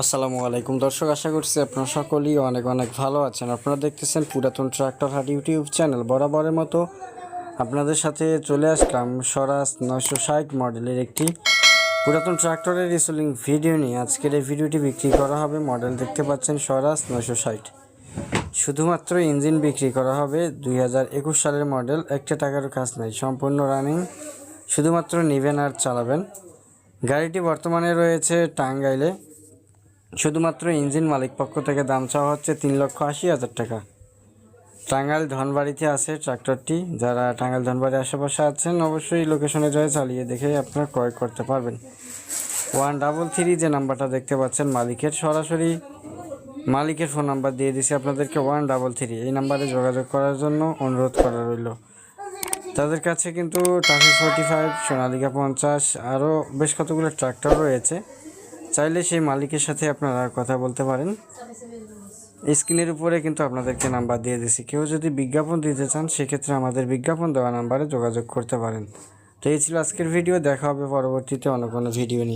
আসসালামু আলাইকুম। দর্শক, আশা করছি আপনারা সকলেই অনেক অনেক ভালো আছেন। আপনারা দেখতেছেন পুরাতন ট্রাক্টর হাট ইউটিউব চ্যানেল। বরাবরের মতো আপনাদের সাথে চলে আসলাম স্বরাজ নয়শো ষাট মডেলের একটি পুরাতন ট্রাক্টরের রিসোলিং ভিডিও নিয়ে। আজকের এই ভিডিওটি বিক্রি করা হবে মডেল দেখতে পাচ্ছেন স্বরাজ নয়শো ষাট। শুধুমাত্র ইঞ্জিন বিক্রি করা হবে দুই হাজার একুশ সালের মডেল। একটা টাকারও কাজ নাই, সম্পূর্ণ রানিং। শুধুমাত্র নেবেন আর চালাবেন। গাড়িটি বর্তমানে রয়েছে টাঙ্গাইলে। শুধুমাত্র ইঞ্জিন মালিক পক্ষ থেকে দাম চাওয়া হচ্ছে তিন লক্ষ আশি হাজার টাকা। টাঙ্গাইল ধনবাড়িতে আছে ট্রাক্টরটি। যারা টাঙ্গাইল ধনবাড়ির আশেপাশে আছেন, অবশ্যই লোকেশনে যায়, চালিয়ে দেখে আপনারা ক্রয় করতে পারবেন। ওয়ান ডাবল থ্রি যে নাম্বারটা দেখতে পাচ্ছেন, মালিকের সরাসরি মালিকের ফোন নাম্বার দিয়ে দিছি আপনাদেরকে, ওয়ান ডাবল থ্রি। এই নাম্বারে যোগাযোগ করার জন্য অনুরোধ করা রইল। তাদের কাছে কিন্তু টাফি ফোর্টি ফাইভ, সোনালিকা পঞ্চাশ, আরও বেশ কতগুলো ট্রাক্টর রয়েছে। চাইলে সেই মালিকের সাথে আপনারা কথা বলতে পারেন। স্ক্রিনের উপরে কিন্তু আপনাদেরকে নাম্বার দিয়ে দিছি। কেউ যদি বিজ্ঞাপন দিতে চান, সেক্ষেত্রে আমাদের বিজ্ঞাপন দেওয়া নাম্বারে যোগাযোগ করতে পারেন। তো এই ছিল আজকের ভিডিও। দেখা হবে পরবর্তীতে অন্য কোনো ভিডিও নিয়ে।